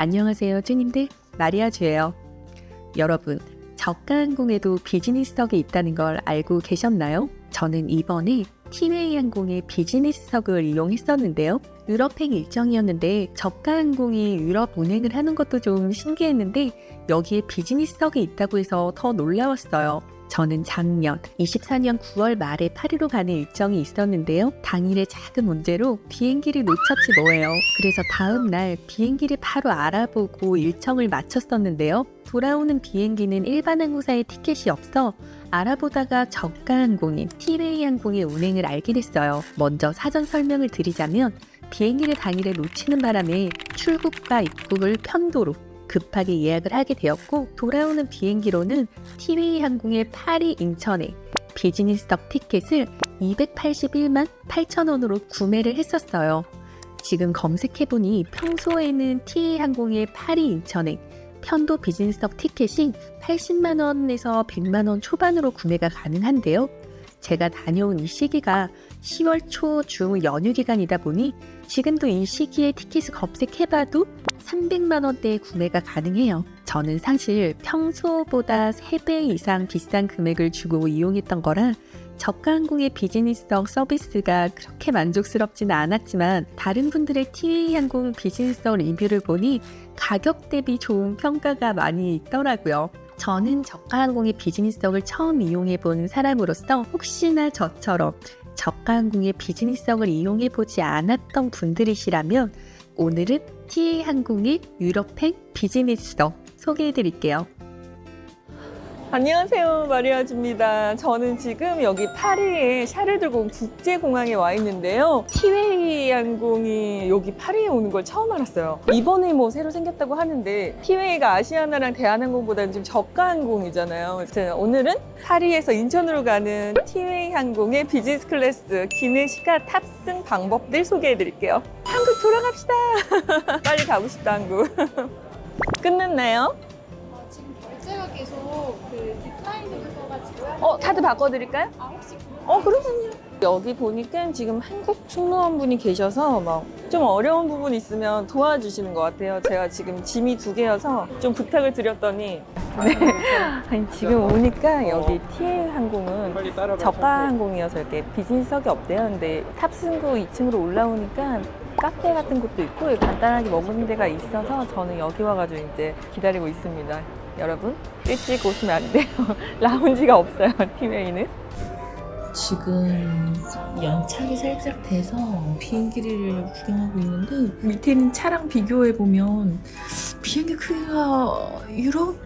안녕하세요, 주님들. 마리아 주예요. 여러분, 저가항공에도 비즈니스석이 있다는 걸 알고 계셨나요? 저는 이번에 티웨이 항공의 비즈니스석을 이용했었는데요. 유럽행 일정이었는데 저가항공이 유럽 운행을 하는 것도 좀 신기했는데 여기에 비즈니스석이 있다고 해서 더 놀라웠어요. 저는 작년 24년 9월 말에 파리로 가는 일정이 있었는데요. 당일의 작은 문제로 비행기를 놓쳤지 뭐예요. 그래서 다음 날 비행기를 바로 알아보고 일정을 마쳤었는데요. 돌아오는 비행기는 일반 항공사의 티켓이 없어 알아보다가 저가 항공인 티웨이 항공의 운행을 알게 됐어요. 먼저 사전 설명을 드리자면 비행기를 당일에 놓치는 바람에 출국과 입국을 편도로 급하게 예약을 하게 되었고 돌아오는 비행기로는 티웨이 항공의 파리 인천에 비즈니스석 티켓을 281만 8천 원으로 구매를 했었어요. 지금 검색해보니 평소에는 티웨이 항공의 파리 인천에 편도 비즈니스석 티켓이 80만 원에서 100만 원 초반으로 구매가 가능한데요. 제가 다녀온 이 시기가 10월 초 중 연휴 기간이다 보니 지금도 이 시기에 티켓을 검색해봐도 300만 원대에 구매가 가능해요. 저는 사실 평소보다 3배 이상 비싼 금액을 주고 이용했던 거라 저가 항공의 비즈니스석 서비스가 그렇게 만족스럽지는 않았지만 다른 분들의 티웨이 항공 비즈니스석 리뷰를 보니 가격 대비 좋은 평가가 많이 있더라고요. 저는 저가 항공의 비즈니스석을 처음 이용해 본 사람으로서 혹시나 저처럼 저가 항공의 비즈니스석을 이용해 보지 않았던 분들이시라면 오늘은 TA 항공의 유럽행 비즈니스석 소개해 드릴게요. 안녕하세요 마리아주입니다. 저는 지금 여기 파리의 샤를드공 국제공항에 와 있는데요. 티웨이 항공이 여기 파리에 오는 걸 처음 알았어요. 이번에 뭐 새로 생겼다고 하는데 티웨이가 아시아나랑 대한항공보다는 좀 저가 항공이잖아요. 오늘은 파리에서 인천으로 가는 티웨이 항공의 비즈니스 클래스 기내식가 탑승 방법들 소개해 드릴게요. 한국 돌아갑시다! 빨리 가고 싶다 한국. 끝났나요? 어, 계속 그 디클라인으로 떠가지고 어 카드 바꿔드릴까요? 아 혹시 어, 그렇군요. 여기 보니까 지금 한국 승무원 분이 계셔서 막 좀 어려운 부분 있으면 도와주시는 것 같아요. 제가 지금 짐이 두 개여서 좀 부탁을 드렸더니 네. 아니 지금 오니까 여기 TA 항공은 저가 항공이어서 이렇게 비즈니스석이 없대요. 근데 탑승구 2층으로 올라오니까 카페 같은 곳도 있고 간단하게 먹는 데가 있어서 저는 여기 와가지고 이제 기다리고 있습니다. 여러분 일찍 오시면 안 돼요. 라운지가 없어요. 티웨이는. 지금 연착이 살짝 돼서 비행기를 구경하고 있는데 밑에 있는 차랑 비교해 보면 비행기 크기가 유럽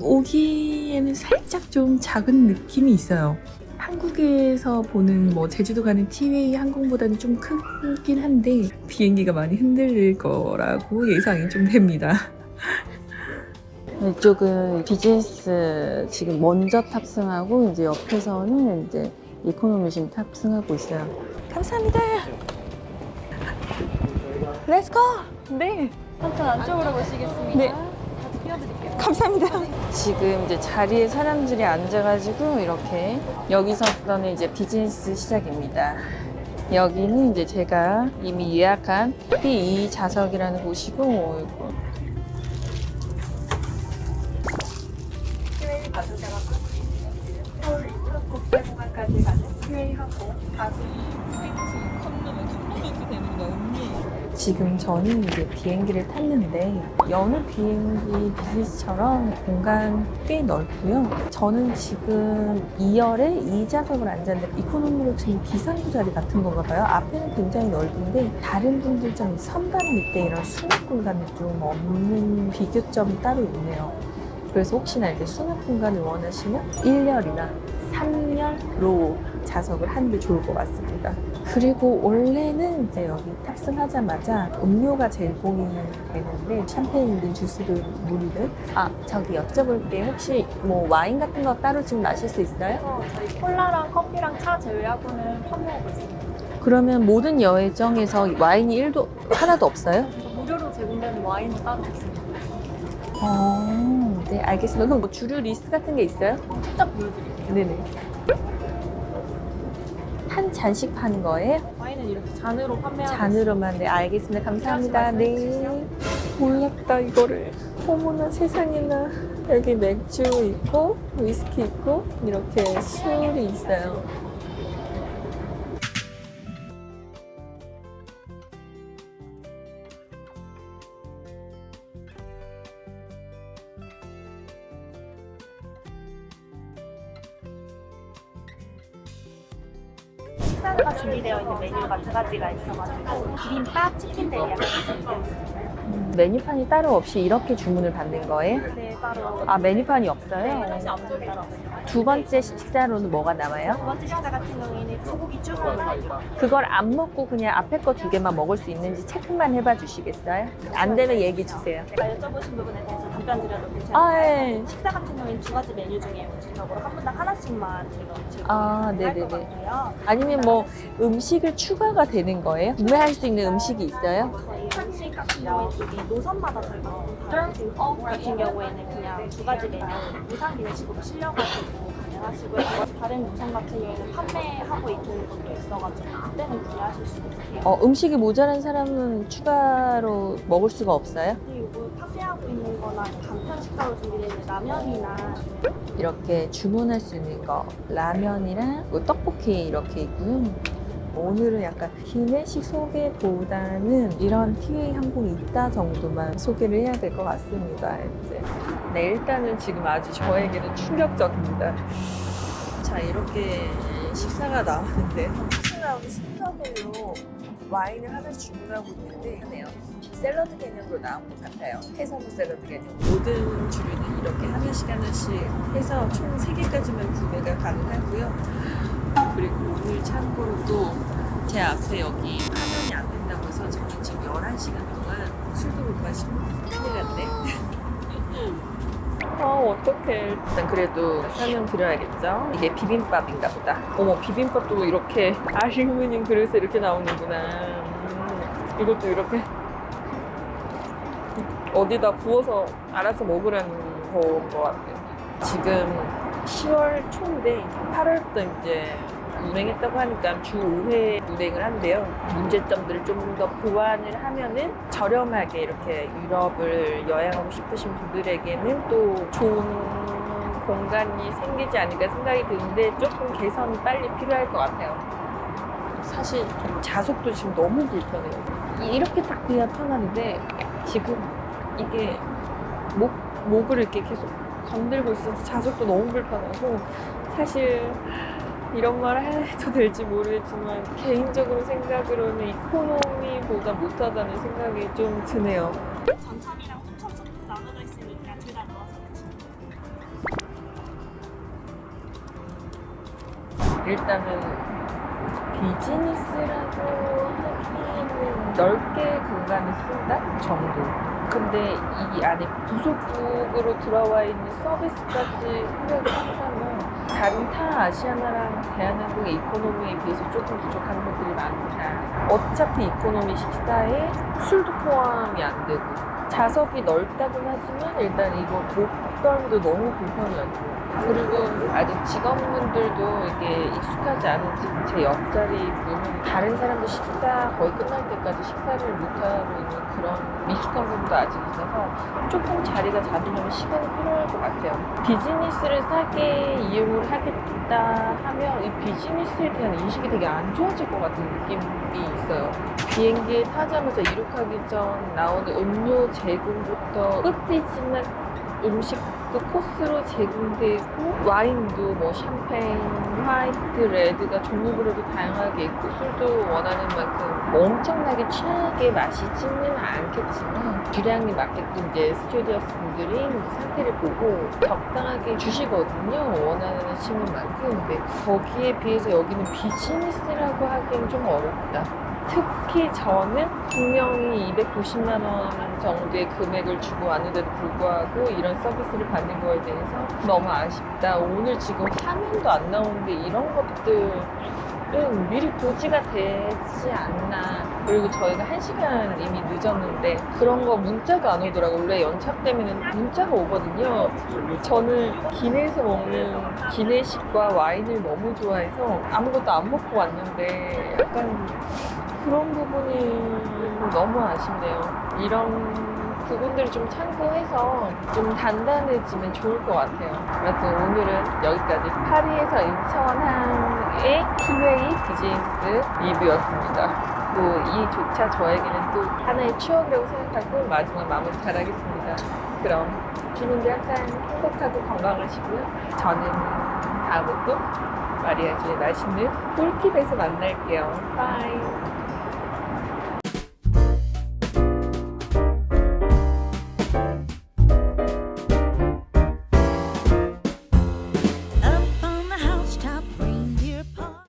오기에는 살짝 좀 작은 느낌이 있어요. 한국에서 보는 뭐 제주도 가는 티웨이 항공보다는 좀 크긴 한데 비행기가 많이 흔들릴 거라고 예상이 좀 됩니다. 이쪽은 비즈니스 지금 먼저 탑승하고 이제 옆에서는 이제 이코노미 지금 탑승하고 있어요. 감사합니다. 렛츠고. 네. 한편 안쪽으로 모시겠습니다. 네. 감사합니다. 지금 이제 자리에 사람들이 앉아가지고 이렇게 여기서부터는 이제 비즈니스 시작입니다. 여기는 이제 제가 이미 예약한 P2 좌석이라는 곳이고 지금 저는 이제 비행기를 탔는데 여느 비행기 비즈니스처럼 공간 꽤 넓고요. 저는 지금 2열에 2좌석을 앉았는데 이코노미로 지금 비상구 자리 같은 건가 봐요. 앞에는 굉장히 넓은데 다른 분들처럼 선반 밑에 이런 수납 공간이 좀 없는 비교점이 따로 있네요. 그래서 혹시나 이렇게 수납 공간을 원하시면 1열이나 3열 로 좌석을 하는 게 좋을 것 같습니다. 그리고 원래는 이제 여기 탑승하자마자 음료가 제일 공이 되는데 샴페인이든 주스든 물이든 아 저기 여쭤볼 게 혹시 뭐 와인 같은 거 따로 지금 마실 수 있어요? 어, 저희 콜라랑 커피랑 차 제외하고는 판매하고 있습니다. 그러면 모든 여행정에서 와인이 1도 하나도 없어요? 무료로 제공되는 와인은 따로 없습니다. 어, 네 알겠습니다. 그럼 뭐 주류 리스트 같은 게 있어요? 살짝 보여드릴게요. 네네. 한 잔씩 파는 거예요? 와인은 이렇게 잔으로 판매하고 잔으로만 네 알겠습니다. 감사합니다. 네. 몰랐다 이거를 어머나 세상에나 여기 맥주 있고 위스키 있고 이렇게 술이 있어요 식사가 준비되어 있는 메뉴가 두 가지가 있어가지고 비빔밥, 치킨 있습니다. 메뉴판이 따로 없이 이렇게 주문을 받는 거예요? 네, 따로 아 메뉴판이 없어요? 네, 따로 없어요. 두 번째 식사로는 뭐가 남아요? 두 번째 식사 같은 경우에는 소고기 쭈꾸미 그걸 안 먹고 그냥 앞에 거 두 개만 먹을 수 있는지 체크만 해봐 주시겠어요? 안 되면 얘기 주세요. 제가 여쭤보신 부분에 대해서 답변 드려도 괜찮을까요? 아, 예. 식사 같은 경우에는 두 가지 메뉴 중에 우선적으로 한 분당 하나씩만 제가 아, 제공할 것 네네네. 같아요. 아니면 뭐 음식을 추가가 되는 거예요? 구매할 수 있는 음식이 있어요? 저희 음식 같은 경우에 이게 노선마다 저희가 다른 어 같은 경우에는 그냥 두 가지 메뉴 무상 기내식으로 실려가지고 가능하시고요. 다른 노선 같은 경우에는 판매하고 있는 것도 있어가지고 그때는 구매하실 수 있으세요. 어, 음식이 모자란 사람은 추가로 먹을 수가 없어요? 그리고 판매하고 있는 거나 간편 식사로 준비되어 있는 라면이나 이렇게 주문할 수 있는 거 라면이랑 뭐 떡볶이 이렇게 있고요. 오늘은 약간 기내식 소개보다는 이런 TA 항공이 있다 정도만 소개를 해야 될 것 같습니다. 이제. 네, 일단은 지금 아주 저에게는 충격적입니다. 자, 이렇게 식사가 나왔는데 식사 나오는 순서별로 와인을 하나 주문하고 있는데 하네요. 샐러드 개념으로 나온 것 같아요. 해산물 샐러드 개념. 모든 주류는 이렇게 하나씩 하나씩 해서 총 3개까지만 구매가 가능하고요. 그리고 오늘 참고로 또 제 앞에 여기 파전이 안 된다고 해서 저는 지금 11시간 동안 술도 못 마시고 큰일 났네. 아 어떡해. 일단 그래도 설명드려야겠죠? 이게 비빔밥인가 보다. 어머 비빔밥도 이렇게. 알루미늄 그릇에 이렇게 나오는구나. 음, 이것도 이렇게. 어디다 부어서 알아서 먹으라는 거인 것 같아요 지금 10월 초인데 8월부터 이제 운행했다고 하니까 주 5회 운행을 한대요. 문제점들을 좀 더 보완을 하면은 저렴하게 이렇게 유럽을 여행하고 싶으신 분들에게는 또 좋은 공간이 생기지 않을까 생각이 드는데 조금 개선이 빨리 필요할 것 같아요. 사실 자석도 지금 너무 불편해요. 이렇게 딱 돼야 편한데 지금 이게 목, 목을 이렇게 계속 건들고 있어서 자석도 너무 불편하고 사실 이런 말 해도 될지 모르겠지만 개인적으로 생각으로는 이코노미보다 못하다는 생각이 좀 드네요. 전참이랑 후천 소스 나눠져 있으니까 둘 다 넣어서 드시면 돼요. 일단은 비즈니스라고 하기에는 넓게 공간을 쓴다 정도. 근데 이 안에 부속국으로 들어와 있는 서비스까지 생각을 한다면 다른 타 아시아나랑 대한항공의 이코노미에 비해서 조금 부족한 것들이 많다. 어차피 이코노미 식사에 술도 포함이 안 되고 좌석이 넓다곤 하지만 일단 이거 목덜미도 너무 불편하고 그리고 아직 직원분들도 이게 익숙하지 않은지 제 옆자리 분은 다른 사람들 식사 거의 끝날 때까지 식사를 못하고 있는 그런 미숙한 부분도 아직 있어서 조금 자리가 잡으려면 시간이 필요할 것 같아요. 비즈니스를 싸게 이용을 하겠다 하면 이 비즈니스에 대한 인식이 되게 안 좋아질 것 같은 느낌이 있어요. 비행기에 타자마자 이륙하기 전 나오는 음료 제공부터 끝이지만 음식 도 코스로 제공되고 와인도 뭐 샴페인, 화이트, 레드가 종류별로도 다양하게 있고 술도 원하는 만큼 엄청나게 취하게 마시지는 않겠지만 주량에 맞게끔 이제 스튜디오스 분들이 상태를 보고 적당하게 주시거든요 원하시는 만큼. 근데 거기에 비해서 여기는 비즈니스라고 하기엔 좀 어렵다 특히 저는 분명히 290만 원 정도의 금액을 주고 왔는데도 불구하고 이런 서비스를 받는 거에 대해서 너무 아쉽다. 오늘 지금 화면도 안 나오는데 이런 것들은 미리 고지가 되지 않나. 그리고 저희가 한 시간 이미 늦었는데 그런 거 문자가 안 오더라고. 원래 연착 되면 문자가 오거든요. 저는 기내에서 먹는 기내식과 와인을 너무 좋아해서 아무것도 안 먹고 왔는데 약간 그런 부분이 너무 아쉽네요. 이런 부분들을 좀 참고해서 좀 단단해지면 좋을 것 같아요. 아무튼 오늘은 여기까지 파리에서 인천항의 티웨이 비즈니스 리뷰였습니다. 또 이 조차 저에게는 또 하나의 추억이라고 생각하고 마지막 마무리 잘하겠습니다. 그럼 주민들 항상 행복하고 건강하시고요. 저는 다음에 또 마리아 주의 맛있는 꿀팁에서 만날게요. 바이.